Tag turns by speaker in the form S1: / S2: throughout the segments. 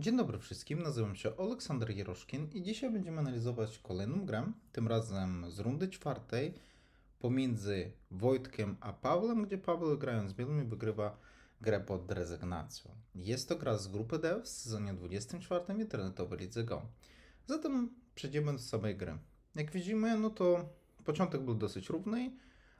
S1: Dzień dobry wszystkim, nazywam się Aleksander Jeroszkin i dzisiaj będziemy analizować kolejną grę, tym razem z rundy czwartej pomiędzy Wojtkiem a Pawłem, gdzie Paweł grając z białymi wygrywa grę pod rezygnacją. Jest to gra z grupy Dev w sezonie 24 internetowej lidze Go. Zatem przejdziemy do samej gry. Jak widzimy, no to początek był dosyć równy,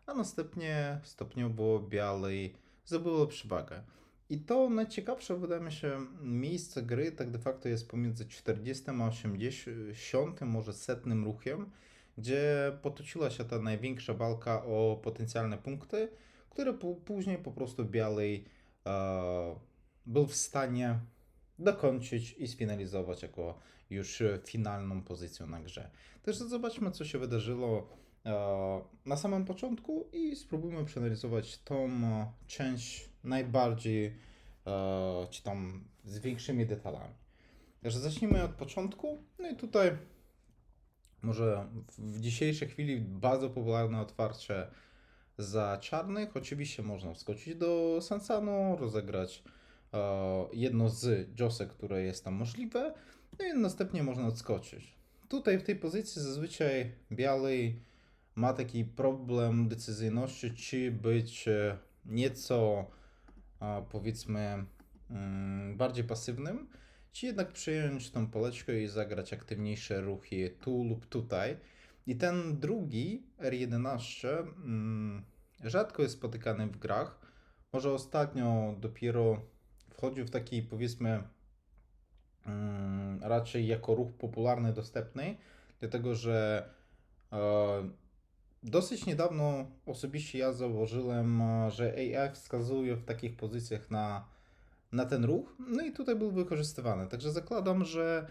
S1: a następnie stopniowo biały zdobyło przewagę. I to najciekawsze, wydaje mi się, miejsce gry tak de facto jest pomiędzy 40 a 80, może setnym ruchem, gdzie potoczyła się ta największa walka o potencjalne punkty, które później po prostu Biały e, był w stanie dokończyć i sfinalizować jako już finalną pozycję na grze. Także zobaczmy, co się wydarzyło e, na samym początku i spróbujmy przeanalizować tą część najbardziej, e, czy tam z większymi detalami. Także zacznijmy od początku. No i tutaj może w dzisiejszej chwili bardzo popularne otwarcie za czarnych. Oczywiście można wskoczyć do Sansano, rozegrać e, jedno z Jose, które jest tam możliwe, no i następnie można odskoczyć. Tutaj w tej pozycji zazwyczaj biały ma taki problem decyzyjności, czy być e, nieco powiedzmy mm, bardziej pasywnym, czy jednak przyjąć tą poleczkę i zagrać aktywniejsze ruchy tu lub tutaj. I ten drugi R11 mm, rzadko jest spotykany w grach. Może ostatnio dopiero wchodził w taki powiedzmy mm, raczej jako ruch popularny, dostępny, dlatego że e, dosyć niedawno osobiście ja zauważyłem, e, że AI wskazuje w takich pozycjach na, na ten ruch, no i tutaj był wykorzystywany. Także zakładam, że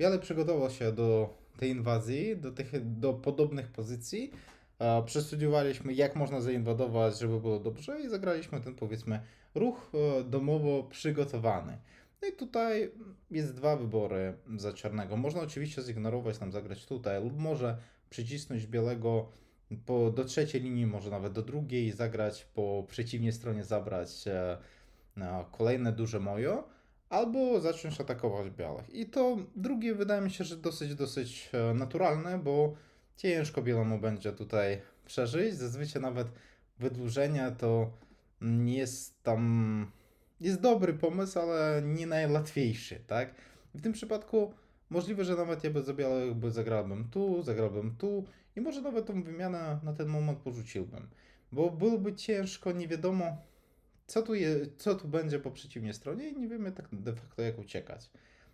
S1: e, przygotował się do tej inwazji, do, tych, do podobnych pozycji. E, Przestudiowaliśmy, jak można zainwadować, żeby było dobrze, i zagraliśmy ten powiedzmy ruch e, domowo przygotowany. No i tutaj jest dwa wybory za czarnego. Można oczywiście zignorować, tam zagrać tutaj, lub może przycisnąć białego po, do trzeciej linii, może nawet do drugiej, zagrać po przeciwnej stronie, zabrać e, kolejne duże mojo, albo zacząć atakować białych. I to drugie wydaje mi się, że dosyć, dosyć e, naturalne, bo ciężko bielemu będzie tutaj przeżyć. Zazwyczaj nawet wydłużenia to nie jest tam. Jest dobry pomysł, ale nie najłatwiejszy, tak? W tym przypadku możliwe, że nawet ja by za białych by zagrałbym tu, zagrałbym tu i może nawet tą wymianę na ten moment porzuciłbym. Bo byłoby ciężko, nie wiadomo co tu, je, co tu będzie po przeciwnej stronie i nie wiemy tak de facto jak uciekać.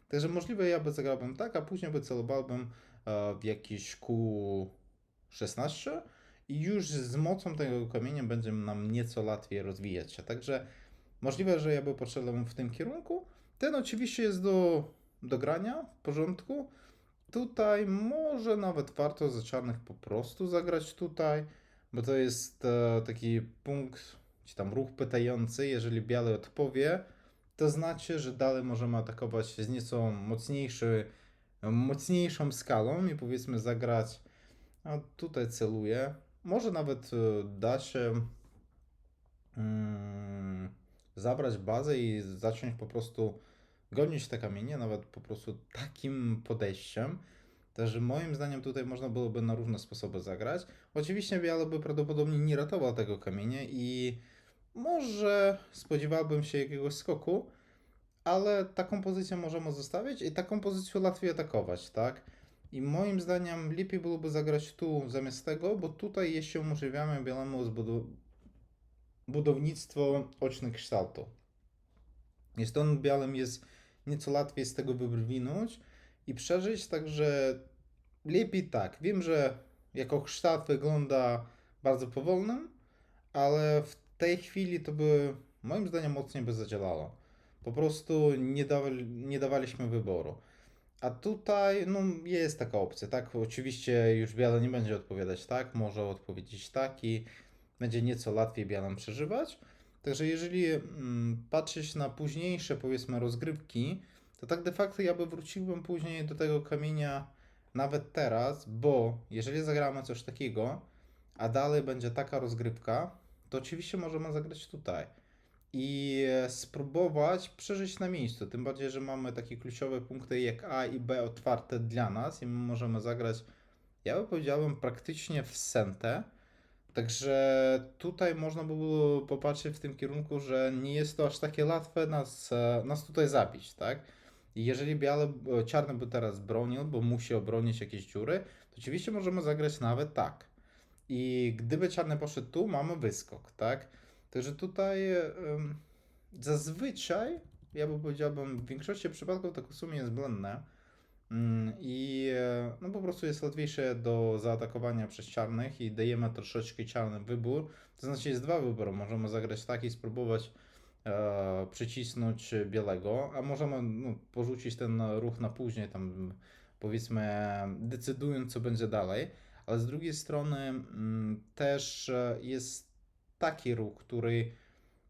S1: Także możliwe ja by zagrałbym tak, a później by celowałbym e, w jakiś Q16 i już z mocą tego kamienia będzie nam nieco łatwiej rozwijać się. Także możliwe, że ja by poszedłem w tym kierunku. Ten oczywiście jest do, do grania, w porządku. Tutaj może nawet warto za czarnych po prostu zagrać tutaj, bo to jest e, taki punkt, czy tam ruch pytający. Jeżeli biały odpowie, to znaczy, że dalej możemy atakować z nieco mocniejszy, mocniejszą skalą i powiedzmy zagrać, a tutaj celuję. Może nawet e, da się mm, zabrać bazę i zacząć po prostu gonić te kamienie, nawet po prostu takim podejściem. Także moim zdaniem tutaj można byłoby na różne sposoby zagrać. Oczywiście biały by prawdopodobnie nie ratował tego kamienia i może spodziewałbym się jakiegoś skoku, ale taką pozycję możemy zostawić i taką pozycję łatwiej atakować, tak? I moim zdaniem lepiej byłoby zagrać tu zamiast tego, bo tutaj jeszcze umożliwiamy białemu zbudu- budownictwo ocznych kształtu. I stąd białym jest nieco łatwiej z tego wywinąć i przeżyć, także lepiej tak. Wiem, że jako kształt wygląda bardzo powolnym, ale w tej chwili to by moim zdaniem mocniej by zadziałało. Po prostu nie, dawali, nie dawaliśmy wyboru. A tutaj no, jest taka opcja, tak? Oczywiście już biała nie będzie odpowiadać tak, może odpowiedzieć tak i będzie nieco łatwiej białym przeżywać. Także jeżeli mm, patrzeć na późniejsze, powiedzmy, rozgrywki, to tak de facto ja by wróciłbym później do tego kamienia nawet teraz, bo jeżeli zagramy coś takiego, a dalej będzie taka rozgrywka, to oczywiście możemy zagrać tutaj. i spróbować przeżyć na miejscu. Tym bardziej, że mamy takie kluczowe punkty jak A i B otwarte dla nas i my możemy zagrać, ja bym powiedziałbym, praktycznie w sentę. Także tutaj można by było popatrzeć w tym kierunku, że nie jest to aż takie łatwe nas, e, nas tutaj zabić, tak? Jeżeli biały, e, czarny by teraz bronił, bo musi obronić jakieś dziury, to oczywiście możemy zagrać nawet tak. I gdyby czarny poszedł tu, mamy wyskok, tak? Także tutaj em, zazwyczaj, ja bym powiedziałbym, w większości przypadków to sumie jest blendne. Mm, I e, no po prostu jest łatwiejsze do zaatakowania przez czarnych i dajemy troszeczkę czarnym wybór. To znaczy jest dwa wybory. Możemy zagrać tak i spróbować e, przycisnąć białego, a możemy no, porzucić ten ruch na później, tam powiedzmy decydując co będzie dalej. Ale z drugiej strony mm, też e, jest taki ruch, który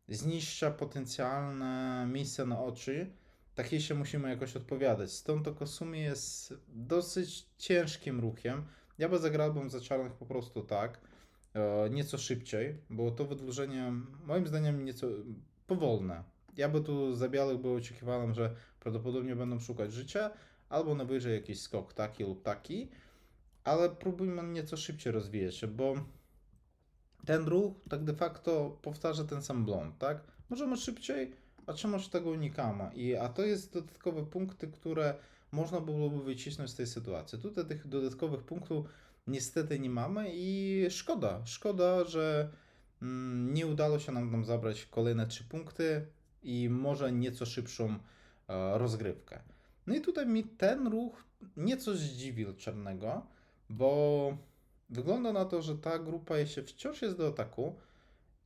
S1: zniszcza potencjalne miejsce na oczy, takiej się musimy jakoś odpowiadać. Stąd to Kosumi jest dosyć ciężkim ruchem. Ja by zagrałbym za czarnych po prostu tak, e, nieco szybciej, bo to wydłużenie moim zdaniem nieco powolne. Ja by tu za białych był oczekiwałem, że prawdopodobnie będą szukać życia, albo na wyżej jakiś skok taki lub taki, ale próbujmy nieco szybciej rozwijać się, bo ten ruch tak de facto powtarza ten sam blond, tak? Możemy szybciej, a czemuż tego unikamy? I, a to jest dodatkowe punkty, które można byłoby wycisnąć z tej sytuacji. Tutaj tych dodatkowych punktów niestety nie mamy i szkoda. Szkoda, że mm, nie udało się nam tam zabrać kolejne trzy punkty i może nieco szybszą e, rozgrywkę. No i tutaj mi ten ruch nieco zdziwił czarnego, bo wygląda na to, że ta grupa jeszcze wciąż jest do ataku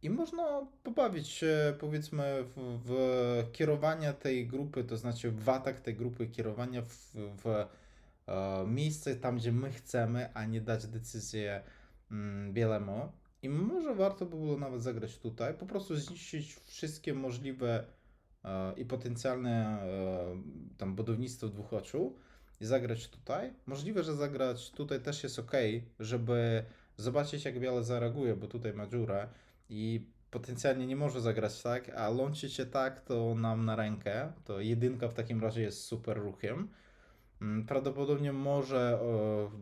S1: i można pobawić się powiedzmy w, w kierowania tej grupy, to znaczy w atak tej grupy, kierowania w, w e, miejsce tam, gdzie my chcemy, a nie dać decyzję mm, bielemu. I może warto by było nawet zagrać tutaj, po prostu zniszczyć wszystkie możliwe e, i potencjalne e, tam budownictwo dwóch oczu i zagrać tutaj. Możliwe, że zagrać tutaj też jest ok, żeby zobaczyć jak białe zareaguje, bo tutaj ma dziurę i potencjalnie nie może zagrać tak, a łączyć się tak to nam na rękę. To jedynka w takim razie jest super ruchem. Mm, Prawdopodobnie może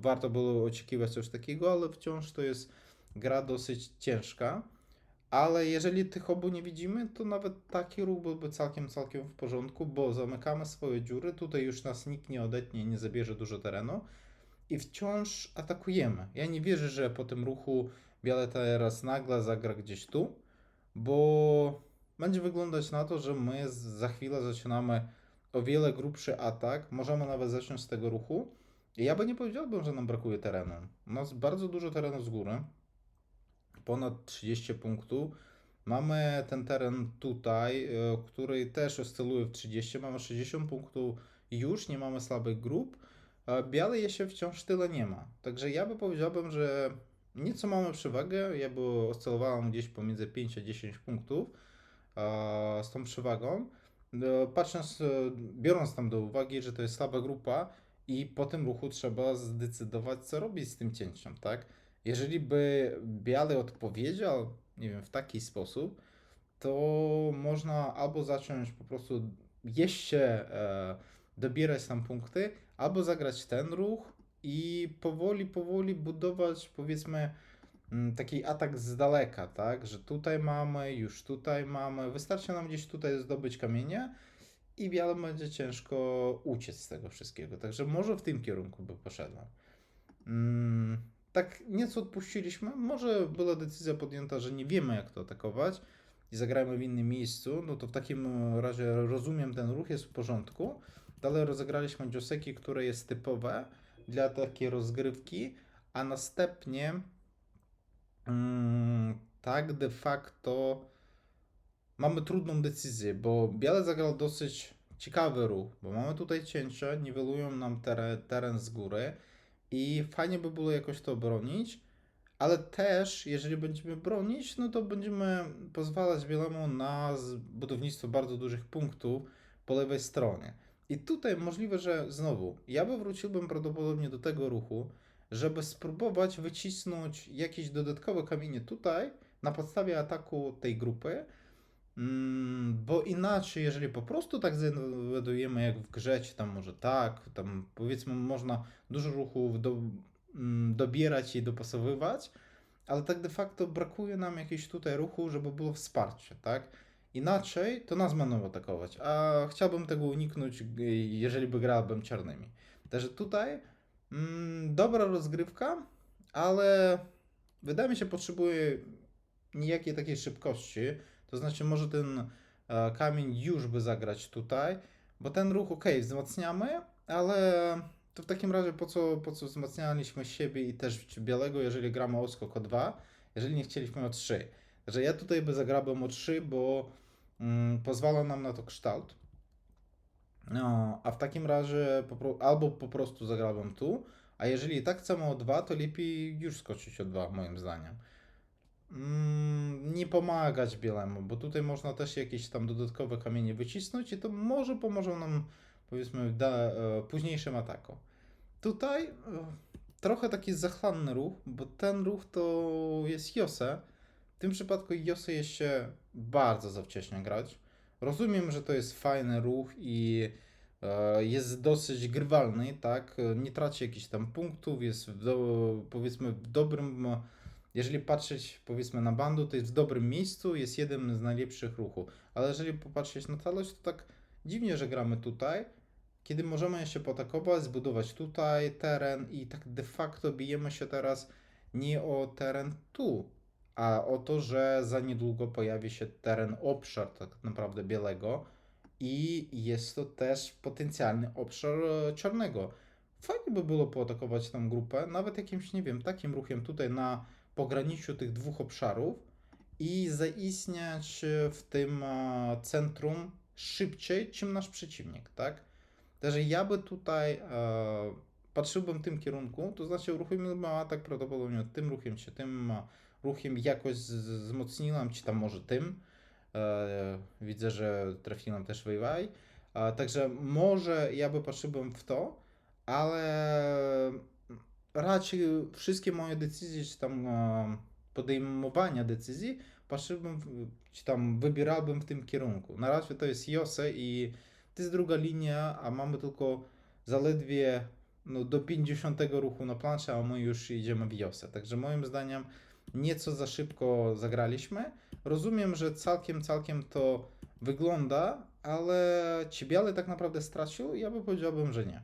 S1: warto było oczekiwać coś takiego, ale wciąż to jest gra dosyć ciężka. Ale jeżeli tych obu nie widzimy, to nawet taki ruch byłby całkiem, całkiem w porządku, bo zamykamy swoje dziury, tutaj już nas nikt nie odetnie, nie zabierze dużo terenu i wciąż atakujemy. Ja nie wierzę, że po tym ruchu białe teraz nagle zagra gdzieś tu, bo będzie wyglądać na to, że my za chwilę zaczynamy o wiele grubszy atak, możemy nawet zacząć z tego ruchu. I ja by nie powiedziałbym, że nam brakuje terenu. Nas bardzo dużo terenu z góry, ponad 30 punktów. Mamy ten teren tutaj, e, który też oscyluje w 30, mamy 60 punktów już, nie mamy słabych grup. a Białej jeszcze wciąż tyle nie ma. Także ja by powiedziałbym, że nieco mamy przewagę. Ja by oscylowałem gdzieś pomiędzy 5 a 10 punktów e, z tą przewagą. E, Patrząc, e, biorąc tam do uwagi, że to jest słaba grupa i po tym ruchu trzeba zdecydować, co robić z tym cięciem, tak? Jeżeli by Biały odpowiedział, nie wiem, w taki sposób, to można albo zacząć po prostu jeszcze e, dobierać tam punkty, albo zagrać ten ruch i powoli, powoli budować, powiedzmy, mm, taki atak z daleka, tak? Że tutaj mamy, już tutaj mamy. Wystarczy nam gdzieś tutaj zdobyć kamienie i białym będzie ciężko uciec z tego wszystkiego. Także może w tym kierunku by poszedłem. Mm, tak nieco odpuściliśmy. Może była decyzja podjęta, że nie wiemy jak to atakować i zagrajmy w innym miejscu. No to w takim razie rozumiem ten ruch, jest w porządku. Dalej rozegraliśmy Joseki, które jest typowe dla takiej rozgrywki, a następnie mm, tak de facto mamy trudną decyzję, bo Biale zagrał dosyć ciekawy ruch, bo mamy tutaj cięcie, niwelują nam teren, teren z góry i fajnie by było jakoś to bronić, ale też jeżeli będziemy bronić, no to będziemy pozwalać Bielemu na budownictwo bardzo dużych punktów po lewej stronie. I tutaj możliwe, że znowu, ja by wróciłbym prawdopodobnie do tego ruchu, żeby spróbować wycisnąć jakieś dodatkowe kamienie tutaj na podstawie ataku tej grupy, Mm, Bo inaczej, jeżeli po prostu tak zainwestujemy jak w grze, tam może tak, tam powiedzmy można dużo ruchów do, mm, dobierać i dopasowywać, ale tak de facto brakuje nam jakiegoś tutaj ruchu, żeby było wsparcie, tak? Inaczej to nas będą atakować, a chciałbym tego uniknąć, g- jeżeli by grałbym czarnymi. Także tutaj mm, dobra rozgrywka, ale wydaje mi się potrzebuje niejakiej takiej szybkości. To znaczy, może ten e, kamień już by zagrać tutaj, bo ten ruch, ok, wzmacniamy, ale to w takim razie po co, po co wzmacnialiśmy siebie i też białego, jeżeli gramy o skok o 2, jeżeli nie chcieliśmy o 3. Także ja tutaj by zagrałbym o 3, bo pozwala nam na to kształt. No, a w takim razie albo po prostu zagrałbym tu, a jeżeli tak chcemy o 2, to lepiej już skoczyć o 2, moim zdaniem. Mm, nie pomagać bielemu, bo tutaj można też jakieś tam dodatkowe kamienie wycisnąć i to może pomoże nam, powiedzmy, da, e, późniejszym ataku. Tutaj e, trochę taki zachlanny ruch, bo ten ruch to jest Jose. W tym przypadku Jose jest się bardzo za wcześnie grać. Rozumiem, że to jest fajny ruch i e, jest dosyć grywalny, tak? Nie traci jakichś tam punktów, jest w do, powiedzmy w dobrym jeżeli patrzeć powiedzmy na bandu, to jest w dobrym miejscu, jest jeden z najlepszych ruchów. Ale jeżeli popatrzeć na całość, to tak dziwnie, że gramy tutaj, kiedy możemy jeszcze poatakować, zbudować tutaj teren i tak de facto bijemy się teraz nie o teren tu, a o to, że za niedługo pojawi się teren obszar tak naprawdę białego i jest to też potencjalny obszar e, czarnego. Fajnie by było poatakować tą grupę, nawet jakimś, nie wiem, takim ruchem tutaj na pograniczu tych dwóch obszarów i zaistniać e, w tym e, centrum szybciej, czym nasz przeciwnik, tak? Także ja by tutaj patrzyłbym w tym kierunku, to znaczy uruchomimy atak prawdopodobnie tym ruchem, czy tym ruchem jakoś wzmocniłem, czy tam może tym. E, widzę, że trafiłem też Wejwaj. E, także może ja by patrzyłbym w to, ale raczej wszystkie moje decyzje, czy tam e, podejmowania decyzji, patrzyłbym, w- czy tam wybierałbym w tym kierunku. Na razie to jest Jose i to jest druga linia, a mamy tylko zaledwie no, do 50 ruchu na planszy, a my już idziemy w Jose. Także moim zdaniem nieco za szybko zagraliśmy. Rozumiem, że całkiem, całkiem to wygląda, ale czy Biały tak naprawdę stracił? Ja by powiedziałbym, że nie.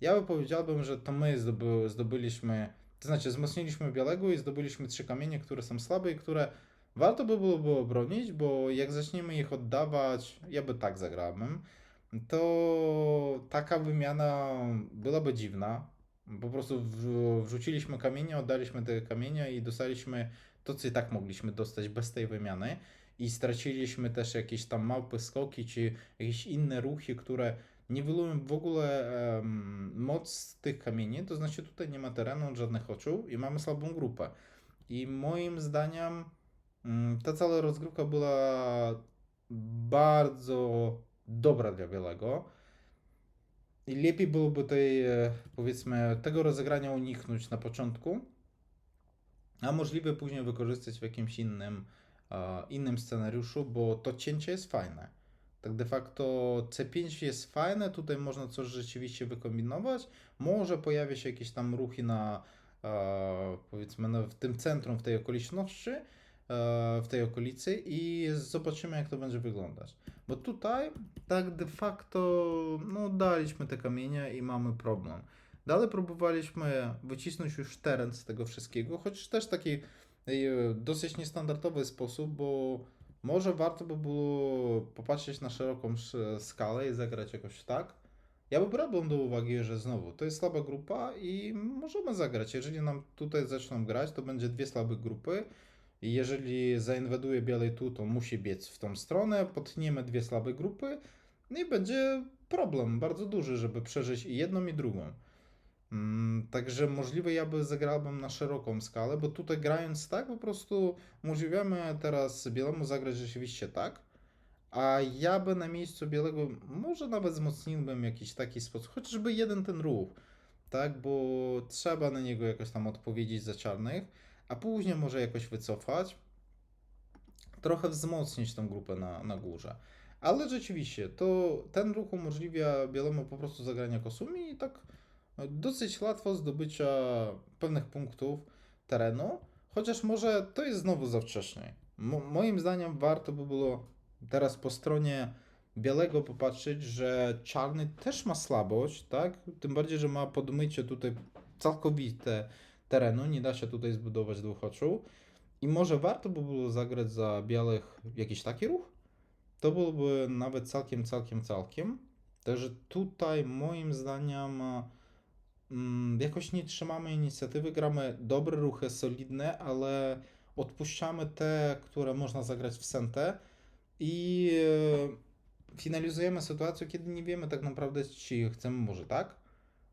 S1: Ja by powiedziałbym, że to my zdoby, zdobyliśmy, to znaczy wzmocniliśmy Białego i zdobyliśmy trzy kamienie, które są słabe i które warto by było obronić, bo jak zaczniemy ich oddawać, ja by tak zagrałbym, to taka wymiana byłaby dziwna. Po prostu wrzuciliśmy kamienie, oddaliśmy te kamienie i dostaliśmy to, co i tak mogliśmy dostać bez tej wymiany. I straciliśmy też jakieś tam małpe skoki, czy jakieś inne ruchy, które niwelują w ogóle em, moc tych kamieni, to znaczy tutaj nie ma terenu, żadnych oczu i mamy słabą grupę. I moim zdaniem mm, ta cała rozgrywka była bardzo dobra dla Białego. I lepiej byłoby tej, e, powiedzmy, tego rozegrania uniknąć na początku, a możliwe później wykorzystać w jakimś innym, innym scenariuszu, bo to cięcie jest fajne. Tak de facto C5 jest fajne, tutaj można coś rzeczywiście wykombinować. Może pojawi się jakieś tam ruchy na, powiedzmy, w tym centrum, w tej okoliczności, w tej okolicy i zobaczymy, jak to będzie wyglądać. Bo tutaj tak de facto no, daliśmy te kamienie i mamy problem. Dalej próbowaliśmy wycisnąć już teren z tego wszystkiego, choć też taki e, dosyć niestandardowy sposób, bo może warto by było popatrzeć na szeroką sz- skalę i zagrać jakoś tak. Ja by brałbym do uwagi, że znowu to jest słaba grupa i możemy zagrać. Jeżeli nam tutaj zaczną grać, to będzie dwie słabe grupy. Jeżeli zainwaduje białej tu, to musi biec w tą stronę, potniemy dwie słabe grupy no i będzie problem bardzo duży, żeby przeżyć i jedną i drugą. Mm, Także możliwe ja by zagrałbym na szeroką skalę, bo tutaj grając tak po prostu umożliwiamy teraz Bielemu zagrać rzeczywiście tak, a ja by na miejscu Bielego może nawet wzmocniłbym jakiś taki sposób, chociażby jeden ten ruch, tak, bo trzeba na niego jakoś tam odpowiedzieć za czarnych, a później może jakoś wycofać. trochę wzmocnić tą grupę na, na górze. Ale rzeczywiście, to ten ruch umożliwia bielemu po prostu zagrania kosumi i tak dosyć łatwo zdobycia pewnych punktów terenu, chociaż może to jest znowu za wcześnie. Mo- moim zdaniem warto by było teraz po stronie białego popatrzeć, że czarny też ma słabość, tak? Tym bardziej, że ma podmycie tutaj całkowite terenu, nie da się tutaj zbudować dwóch oczu. I może warto by było zagrać za białych jakiś taki ruch? To byłoby nawet całkiem, całkiem, całkiem. Także tutaj moim zdaniem mm, jakoś nie trzymamy inicjatywy, gramy dobre ruchy, solidne, ale odpuszczamy te, które można zagrać w sentę i e, finalizujemy sytuację, kiedy nie wiemy tak naprawdę, czy chcemy może tak,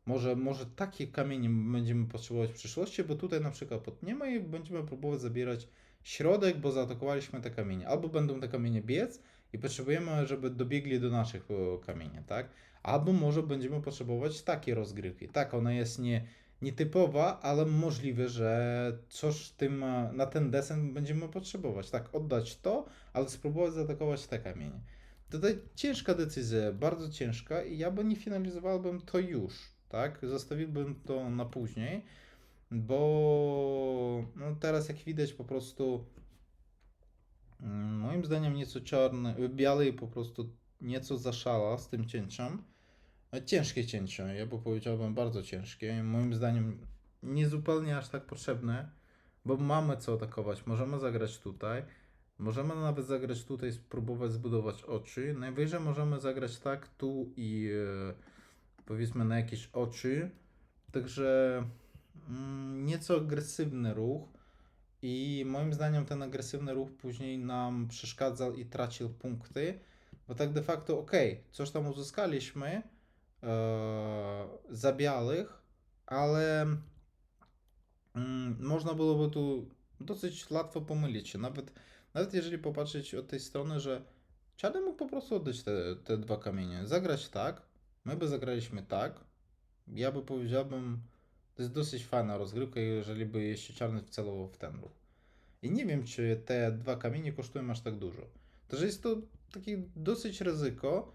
S1: może, może takie kamienie będziemy potrzebować w przyszłości, bo tutaj na przykład potniemy i będziemy próbować zabierać środek, bo zaatakowaliśmy te kamienie. Albo będą te kamienie biec i potrzebujemy, żeby dobiegli do naszych e, kamieni, tak? Albo może będziemy potrzebować takiej rozgrywki. Tak, ona jest nie, nietypowa, ale możliwe, że coś tym, e, na ten desen będziemy potrzebować. Tak, oddać to, ale spróbować zaatakować te kamienie. Tutaj ciężka decyzja, bardzo ciężka i ja by nie finalizowałbym to już, tak? Zostawiłbym to na później, bo no teraz jak widać po prostu mm, moim zdaniem nieco czarny, biały po prostu nieco zaszala z tym cięciem. E, Ciężkie cięcie, ja by powiedziałbym bardzo ciężkie. Moim zdaniem nie zupełnie aż tak potrzebne, bo mamy co atakować. Możemy zagrać tutaj. Możemy nawet zagrać tutaj, spróbować zbudować oczy. Najwyżej możemy zagrać tak tu i e, powiedzmy na jakieś oczy. Także mm, nieco agresywny ruch. I moim zdaniem ten agresywny ruch później nam przeszkadzał i tracił punkty. Bo tak de facto, ok, coś tam uzyskaliśmy e, za białych, ale mm, można byłoby tu dosyć łatwo pomylić się. Nawet, nawet jeżeli popatrzeć od tej strony, że czarny mógł po prostu oddać te, te dwa kamienie. Zagrać tak, my by zagraliśmy tak. Ja by powiedziałbym, to jest dosyć fajna rozgrywka, jeżeli by jeszcze czarny wcelował w ten ruch. I nie wiem, czy te dwa kamienie kosztują aż tak dużo. Także jest to takie dosyć ryzyko,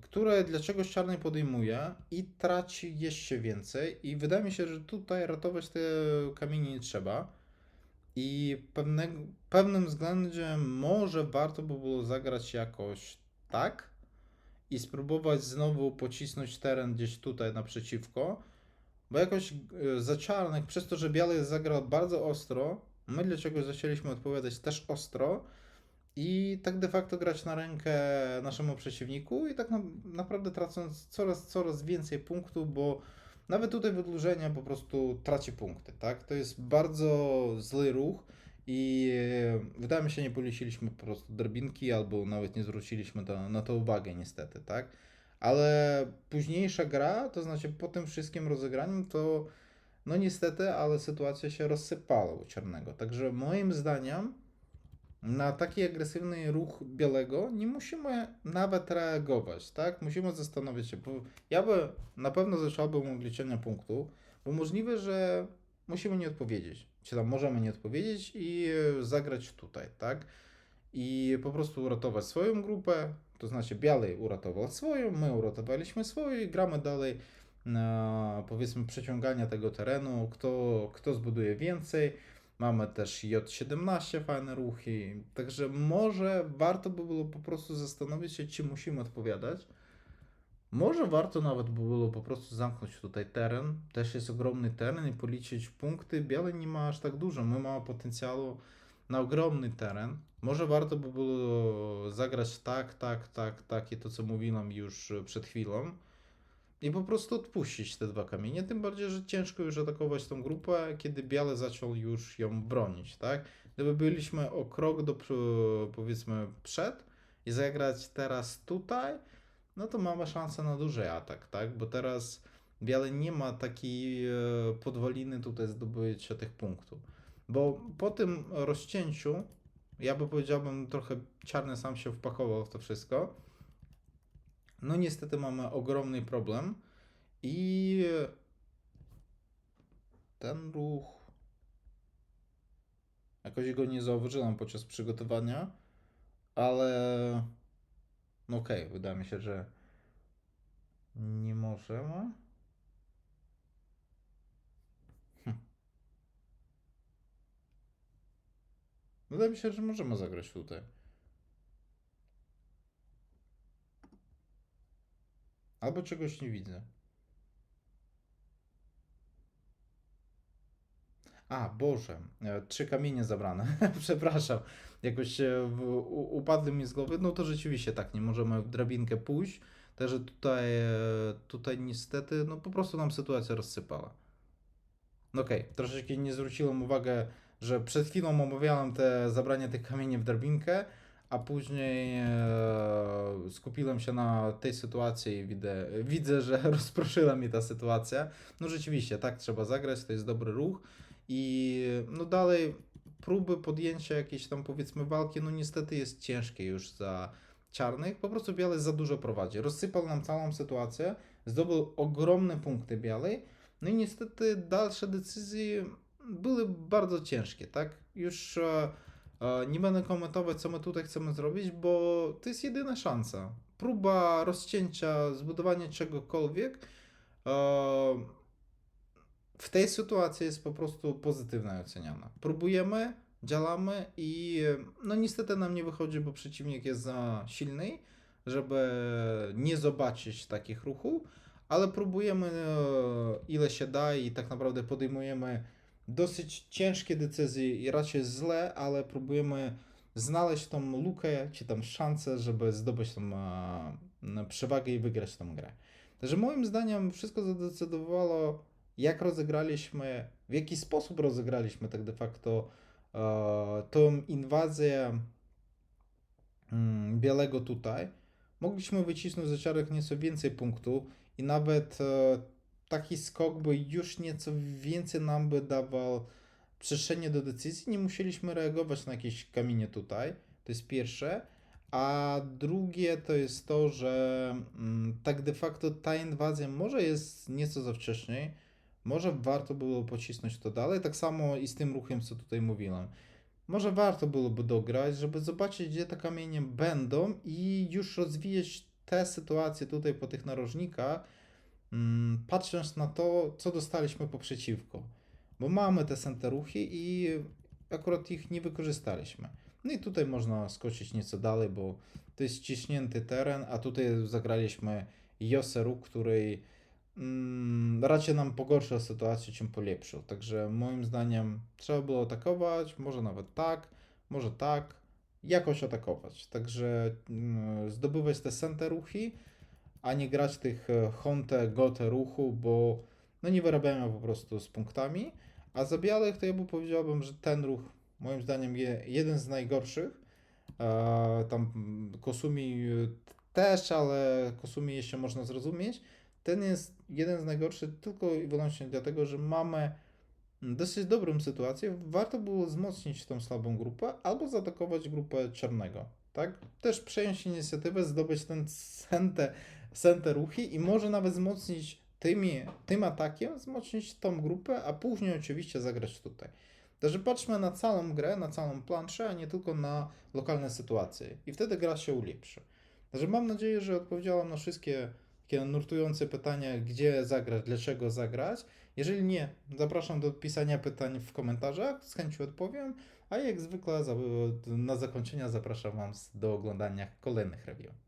S1: które dla czegoś czarny podejmuje i traci jeszcze więcej. I wydaje mi się, że tutaj ratować te kamienie nie trzeba. I pewne, pewnym względem może warto by było zagrać jakoś tak i spróbować znowu pocisnąć teren gdzieś tutaj naprzeciwko. Bo jakoś e, za czarnych, przez to, że biały zagrał bardzo ostro, my dlaczego zaczęliśmy odpowiadać też ostro i tak de facto grać na rękę naszemu przeciwniku i tak na, naprawdę tracąc coraz, coraz więcej punktów, bo nawet tutaj wydłużenie po prostu traci punkty, tak? To jest bardzo zły ruch i e, wydaje mi się, nie policiliśmy po prostu drabinki albo nawet nie zwróciliśmy to, na to uwagę niestety, tak? Ale późniejsza gra, to znaczy po tym wszystkim rozegraniu, to no niestety, ale sytuacja się rozsypała u Czarnego. Także moim zdaniem na taki agresywny ruch białego nie musimy nawet reagować, tak? Musimy zastanowić się, bo ja by na pewno zacząłbym od liczenia punktów, bo możliwe, że musimy nie odpowiedzieć, czy tam możemy nie odpowiedzieć i e, zagrać tutaj, tak? I po prostu uratować swoją grupę, to znaczy biały uratował swoją, my uratowaliśmy swoją i gramy dalej na powiedzmy przeciągania tego terenu, kto, kto zbuduje więcej. Mamy też J17, fajne ruchy. Także może warto by było po prostu zastanowić się, czy musimy odpowiadać. Może warto nawet by było po prostu zamknąć tutaj teren. Też jest ogromny teren i policzyć punkty. Biały nie ma aż tak dużo. My mamy potencjału na ogromny teren. Może warto by było zagrać tak, tak, tak, tak to co mówiłem już przed chwilą. I po prostu odpuścić te dwa kamienie, tym bardziej, że ciężko już atakować tą grupę, kiedy biały zaczął już ją bronić, tak? Gdyby byliśmy o krok do, powiedzmy, przed i zagrać teraz tutaj, no to mamy szansę na duży atak, tak? Bo teraz biały nie ma takiej e, podwaliny tutaj zdobycia tych punktów. Bo po tym rozcięciu, ja by powiedziałbym, trochę czarny sam się wpakował w to wszystko. No niestety mamy ogromny problem i ten ruch Jakoś go nie zauważyłem podczas przygotowania, ale no okej, wydaje mi się, że nie możemy. Hm. Wydaje mi się, że możemy zagrać tutaj. Albo czegoś nie widzę. A, Boże, e, trzy kamienie zabrane. Przepraszam, jakoś e, upadły mi z głowy. No to rzeczywiście tak, nie możemy w drabinkę pójść. Także tutaj, e, tutaj niestety, no po prostu nam sytuacja rozsypała. No okej, troszeczkę nie zwróciłem uwagę, że przed chwilą omawiałem te zabranie tych kamieni w drabinkę, a później e, skupiłem się na tej sytuacji i widzę, widzę, że rozproszyła mi ta sytuacja. No rzeczywiście, tak trzeba zagrać, to jest dobry ruch. I no dalej próby podjęcia jakiejś tam powiedzmy walki, no niestety jest ciężkie już za czarnych. Po prostu biały za dużo prowadzi. Rozsypał nam całą sytuację, zdobył ogromne punkty białej. No i niestety dalsze decyzje były bardzo ciężkie, tak? Już e, e, nie będę komentować, co my tutaj chcemy zrobić, bo to jest jedyna szansa. Próba rozcięcia, zbudowania czegokolwiek. E, w tej sytuacji jest po prostu pozytywna i oceniana. Próbujemy, działamy i no niestety nam nie wychodzi, bo przeciwnik jest za silny, żeby nie zobaczyć takich ruchów, ale próbujemy e, ile się da i tak naprawdę podejmujemy dosyć ciężkie decyzje i raczej złe, ale próbujemy znaleźć tą lukę, czy tam szansę, żeby zdobyć tą e, przewagę i wygrać tą grę. Także moim zdaniem wszystko zadecydowało jak rozegraliśmy, w jaki sposób rozegraliśmy tak de facto e, tą inwazję mm, białego tutaj, mogliśmy wycisnąć ze czarnych nieco więcej punktów i nawet e, taki skok by już nieco więcej nam by dawał przestrzenie do decyzji, nie musieliśmy reagować na jakieś kamienie tutaj, to jest pierwsze. A drugie to jest to, że mm, tak de facto ta inwazja może jest nieco za wcześnie, może warto było pocisnąć to dalej, tak samo i z tym ruchem, co tutaj mówiłem. Może warto byłoby dograć, żeby zobaczyć, gdzie te kamienie będą i już rozwijać te sytuacje tutaj po tych narożnikach, mm, patrząc na to, co dostaliśmy po przeciwko. Bo mamy te senteruchy i akurat ich nie wykorzystaliśmy. No i tutaj można skoczyć nieco dalej, bo to jest ciśnięty teren, a tutaj zagraliśmy Joseru, której mm, raczej nam pogorszył sytuację, czym polepszył. Także moim zdaniem trzeba było atakować, może nawet tak, może tak, jakoś atakować. Także mm, zdobywać te sente ruchy, a nie grać tych e, honte, gote ruchu, bo no nie wyrabiają po prostu z punktami. A za białych to ja bym powiedziałbym, że ten ruch moim zdaniem je, jeden z najgorszych. E, tam Kosumi też, ale Kosumi jeszcze można zrozumieć ten jest jeden z najgorszych tylko i wyłącznie dlatego, że mamy dosyć dobrą sytuację. Warto było wzmocnić tą słabą grupę albo zaatakować grupę czarnego. Tak? Też przejąć inicjatywę, zdobyć ten sente ruchy i może nawet wzmocnić tymi, tym atakiem, wzmocnić tą grupę, a później oczywiście zagrać tutaj. Także patrzmy na całą grę, na całą planszę, a nie tylko na lokalne sytuacje. I wtedy gra się ulepszy. Także mam nadzieję, że odpowiedziałam na wszystkie takie nurtujące pytania, gdzie zagrać, dlaczego zagrać. Jeżeli nie, zapraszam do pisania pytań w komentarzach, z chęcią odpowiem, a jak zwykle na zakończenie zapraszam Was do oglądania kolejnych review.